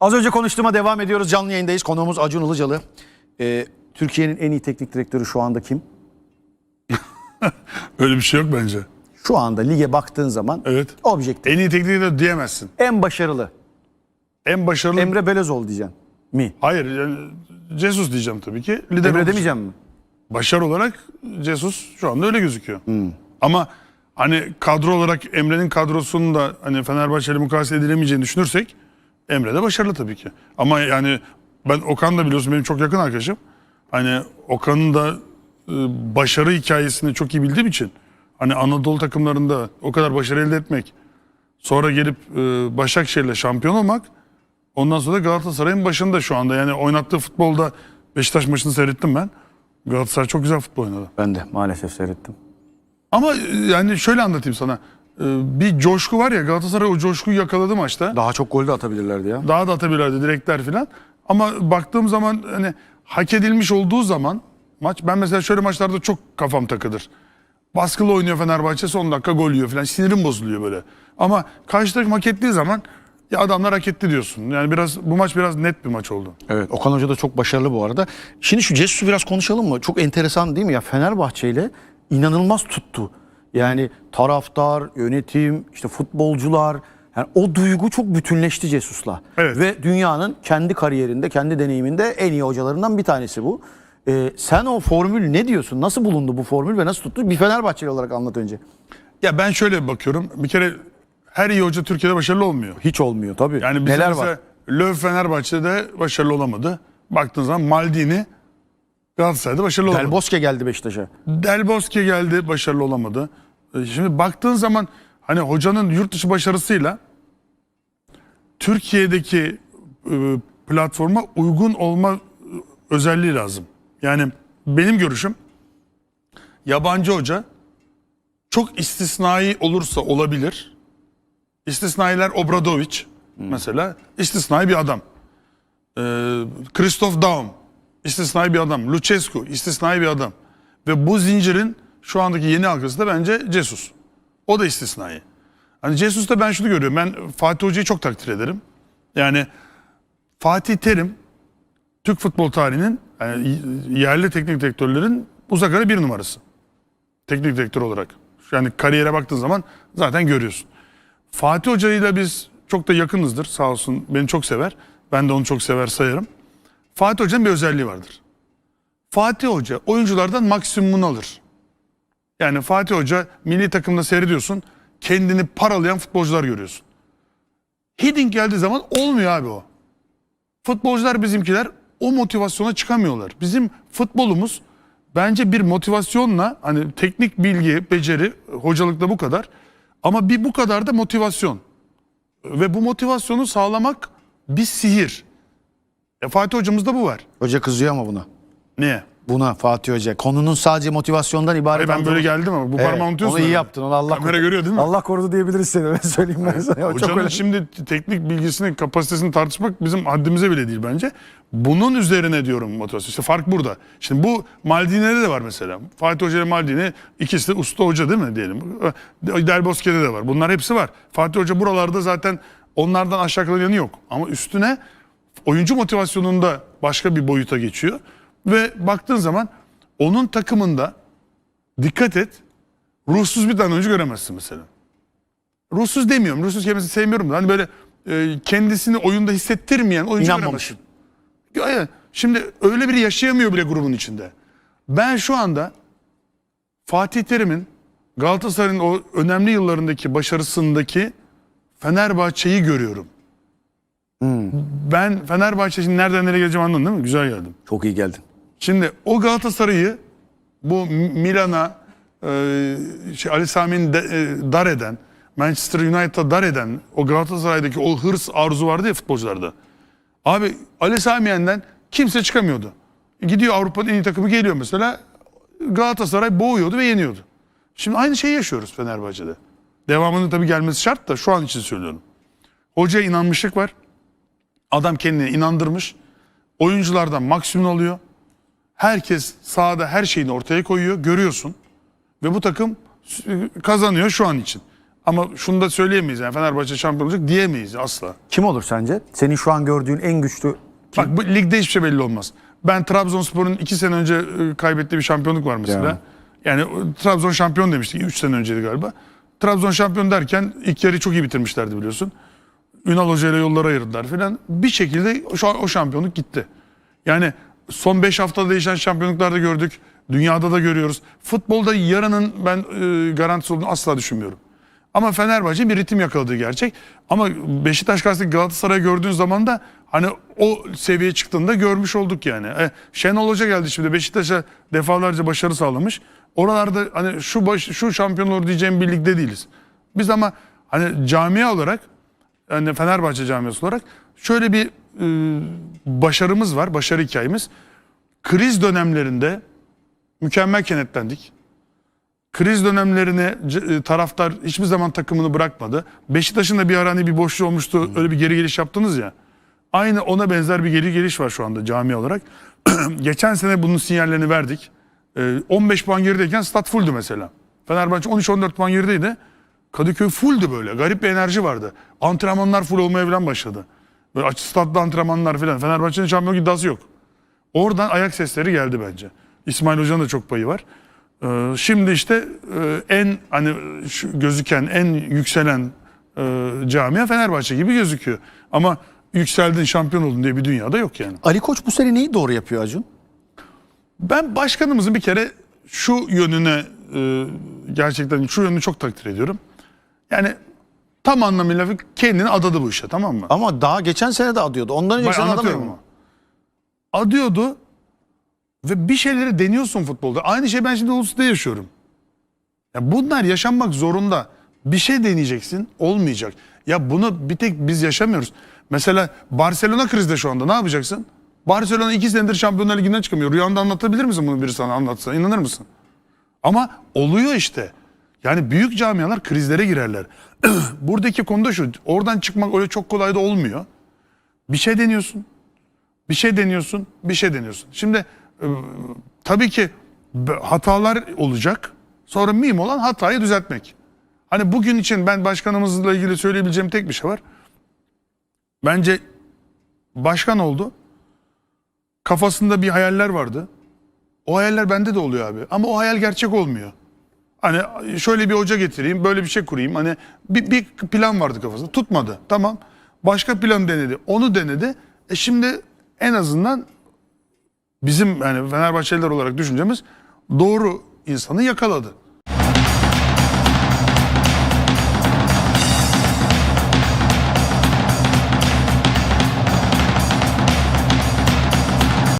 Az önce konuştuğuma devam ediyoruz. Canlı yayındayız. Konuğumuz Acun Ilıcalı. Ee, Türkiye'nin en iyi teknik direktörü şu anda kim? Öyle bir şey yok bence. Şu anda lige baktığın zaman Evet. objektif. En iyi teknik direktör diyemezsin. En başarılı. En başarılı... Emre Belözoğlu diyeceksin. Mi? Hayır yani Jesus diyeceğim tabii ki. Lider Emre demeyeceğim mi? Başarı olarak Jesus şu anda öyle gözüküyor. Ama hani kadro olarak Emre'nin kadrosunun da hani Fenerbahçe ile mukayese edilemeyeceğini düşünürsek Emre de başarılı tabii ki. Ama yani ben Okan da biliyorsun benim çok yakın arkadaşım. Hani Okan'ın da e, başarı hikayesini çok iyi bildiğim için hani Anadolu takımlarında o kadar başarı elde etmek sonra gelip e, Başakşehir'le şampiyon olmak ondan sonra Galatasaray'ın başında şu anda yani oynattığı futbolda Beşiktaş maçını seyrettim ben. Galatasaray çok güzel futbol oynadı. Ben de maalesef seyrettim. Ama e, yani şöyle anlatayım sana. E, Bir coşku var ya Galatasaray o coşkuyu yakaladı maçta. Daha çok gol de atabilirlerdi ya. Daha da atabilirlerdi direkler falan. Ama baktığım zaman hani hak edilmiş olduğu zaman maç ben mesela şöyle maçlarda çok kafam takılır. Baskılı oynuyor Fenerbahçe son dakika gol yiyor falan sinirim bozuluyor böyle. Ama karşı takım hak ettiği zaman ya adamlar hak etti diyorsun. Yani biraz bu maç biraz net bir maç oldu. Evet Okan Hoca da çok başarılı bu arada. Şimdi şu Cesus'u biraz konuşalım mı? Çok enteresan değil mi ya? Fenerbahçe ile inanılmaz tuttu. Yani taraftar, yönetim, işte futbolcular yani o duygu çok bütünleşti Cesus'la. Evet. Ve dünyanın kendi kariyerinde, kendi deneyiminde en iyi hocalarından bir tanesi bu. Ee, sen o formül ne diyorsun? Nasıl bulundu bu formül ve nasıl tuttu? Bir Fenerbahçeli olarak anlat önce. Ya ben şöyle bakıyorum. Bir kere her iyi hoca Türkiye'de başarılı olmuyor. Hiç olmuyor tabii. Yani Neler mesela var? Löw Fenerbahçe'de başarılı olamadı. Baktığın zaman Maldini Galatasaray'da başarılı olamadı. Del Bosque geldi Beşiktaş'a. Del Bosque geldi başarılı olamadı. E, Şimdi baktığın zaman hani hocanın yurt dışı başarısıyla Türkiye'deki e, platforma uygun olma e, özelliği lazım. Yani benim görüşüm yabancı hoca çok istisnai olursa olabilir. İstisnailer Obradoviç mesela istisnai bir adam. Ee, Christoph Daum istisnai bir adam. Lucescu istisnai bir adam. Ve bu zincirin şu andaki yeni halkası da bence Jesus. O da istisnai. Hani Jesus'ta ben şunu görüyorum. Ben Fatih Hoca'yı çok takdir ederim. Yani Fatih Terim Türk futbol tarihinin yani yerli teknik direktörlerin uzak ara bir numarası. Teknik direktör olarak. Yani kariyere baktığın zaman zaten görüyorsun. Fatih Hoca'yla biz çok da yakınızdır sağ olsun beni çok sever. Ben de onu çok sever sayarım. Fatih Hoca'nın bir özelliği vardır. Fatih Hoca oyunculardan maksimumunu alır. Yani Fatih Hoca milli takımda seyrediyorsun kendini paralayan futbolcular görüyorsun. Hiddink geldiği zaman olmuyor abi o. Futbolcular bizimkiler o motivasyona çıkamıyorlar. Bizim futbolumuz bence bir motivasyonla hani teknik bilgi, beceri, hocalıkta bu kadar. Ama bir bu kadar da motivasyon. Ve bu motivasyonu sağlamak bir sihir. E Fatih hocamızda bu var. Hoca kızıyor ama buna. Niye? Buna Fatih Hoca. Konunun sadece motivasyondan ibaret. Hayır ben böyle geldim ama bu Evet, parmağı unutuyorsun. Onu iyi yaptın. Onu Allah Kamera görüyor değil mi? Allah korudu diyebiliriz seni. Ben söyleyeyim ben sana. O çok Hocanın önemli. şimdi teknik bilgisini, kapasitesini tartışmak bizim haddimize bile değil bence. Bunun üzerine diyorum motivasyon. İşte fark burada. Şimdi bu Maldini'de de var mesela. Fatih Hoca ile Maldini ikisi de usta hoca değil mi diyelim. Del Bosque'de de var. Bunlar hepsi var. Fatih Hoca buralarda zaten onlardan aşağı kalan yanı yok. Ama üstüne oyuncu motivasyonunda başka bir boyuta geçiyor. Ve baktığın zaman onun takımında dikkat et ruhsuz bir tane oyuncu göremezsin mesela ruhsuz demiyorum. Ruhsuz kelimesini sevmiyorum da. Hani böyle e, kendisini oyunda hissettirmeyen oyuncu İnanmamışım. göremezsin. Şimdi öyle biri yaşayamıyor bile grubun içinde. Ben şu anda Fatih Terim'in Galatasaray'ın o önemli yıllarındaki başarısındaki Fenerbahçe'yi görüyorum. Ben Fenerbahçe şimdi nereden nereye geleceğim anladın değil mi? Güzel geldim. Çok iyi geldin. Şimdi o Galatasaray'ı bu Milan'a e, şey, Ali Sami'nin e, dar eden, Manchester United'a dar eden o Galatasaray'daki o hırs arzu vardı ya futbolcularda. Abi Ali Sami'yenden kimse çıkamıyordu. Gidiyor Avrupa'nın en iyi takımı geliyor mesela. Galatasaray boğuyordu ve yeniyordu. Şimdi aynı şeyi yaşıyoruz Fenerbahçe'de. Devamının tabii gelmesi şart da şu an için söylüyorum. Hocaya inanmışlık var. Adam kendini inandırmış. Oyunculardan maksimum alıyor. Herkes sahada her şeyini ortaya koyuyor. Görüyorsun. Ve bu takım kazanıyor şu an için. Ama şunu da söyleyemeyiz yani Fenerbahçe şampiyon olacak diyemeyiz asla. Kim olur sence? Senin şu an gördüğün en güçlü kim? Bak bu ligde hiçbir şey belli olmaz. Ben Trabzonspor'un iki sene önce e, kaybettiği bir şampiyonluk var mesela. Ya. Yani o, Trabzon şampiyon demiştik. Üç sene önceydi galiba. Trabzon şampiyon derken ilk yarıyı çok iyi bitirmişlerdi biliyorsun. Ünal Hoca ile yolları ayırdılar falan. Bir şekilde o, şampiyonluk gitti. Yani son 5 haftada değişen şampiyonluklarda gördük. Dünyada da görüyoruz. Futbolda yarının ben e, garantisi olduğunu asla düşünmüyorum. Ama Fenerbahçe bir ritim yakaladığı gerçek. Ama Beşiktaş karşısındaki Galatasaray'ı gördüğün zaman da hani o seviyeye çıktığında görmüş olduk yani. E, Şenol Hoca geldi şimdi Beşiktaş'a defalarca başarı sağlamış. Oralarda hani şu baş, şu şampiyon olur diyeceğim bir ligde değiliz. Biz ama hani camia olarak yani Fenerbahçe camiası olarak şöyle bir e, başarımız var, başarı hikayemiz. Kriz dönemlerinde mükemmel kenetlendik. Kriz dönemlerine e, taraftar hiçbir zaman takımını bırakmadı. Beşiktaş'ın da bir ara hani bir boşluğu olmuştu. Öyle bir geri geliş yaptınız ya. Aynı ona benzer bir geri geliş var şu anda cami olarak. Geçen sene bunun sinyallerini verdik. E, 15 puan gerideyken stat fulldü mesela. Fenerbahçe 13-14 puan gerideydi. Kadıköy fulldü böyle. Garip bir enerji vardı. Antrenmanlar full olmaya falan başladı. Böyle açık statlı antrenmanlar falan. Fenerbahçe'nin şampiyon iddiası yok. Oradan ayak sesleri geldi bence. İsmail Hoca'nın da çok payı var. Ee, şimdi işte e, en hani şu gözüken, en yükselen e, camia Fenerbahçe gibi gözüküyor. Ama yükseldin, şampiyon oldun diye bir dünyada yok yani. Ali Koç bu sene neyi doğru yapıyor Acun? Ben başkanımızın bir kere şu yönüne e, gerçekten şu yönünü çok takdir ediyorum. Yani tam anlamıyla kendini adadı bu işe tamam mı? Ama daha geçen sene de adıyordu. Ondan önce sen adamıyor mu? Adıyordu ve bir şeyleri deniyorsun futbolda. Aynı şey ben şimdi Ulus'ta yaşıyorum. Ya bunlar yaşanmak zorunda. Bir şey deneyeceksin, olmayacak. Ya bunu bir tek biz yaşamıyoruz. Mesela Barcelona krizde şu anda ne yapacaksın? Barcelona iki senedir Şampiyonlar Ligi'nden çıkamıyor. Rüyanda anlatabilir misin bunu biri sana anlatsa? İnanır mısın? Ama oluyor işte. Yani büyük camialar krizlere girerler. Buradaki konu da şu. Oradan çıkmak öyle çok kolay da olmuyor. Bir şey deniyorsun. Bir şey deniyorsun, bir şey deniyorsun. Şimdi e, tabii ki hatalar olacak. Sonra mühim olan hatayı düzeltmek. Hani bugün için ben başkanımızla ilgili söyleyebileceğim tek bir şey var. Bence başkan oldu. Kafasında bir hayaller vardı. O hayaller bende de oluyor abi. Ama o hayal gerçek olmuyor. Hani şöyle bir hoca getireyim, böyle bir şey kurayım. Hani bir, bir plan vardı kafasında. Tutmadı. Tamam. Başka plan denedi. Onu denedi. E şimdi en azından bizim yani Fenerbahçeliler olarak düşüncemiz doğru insanı yakaladı.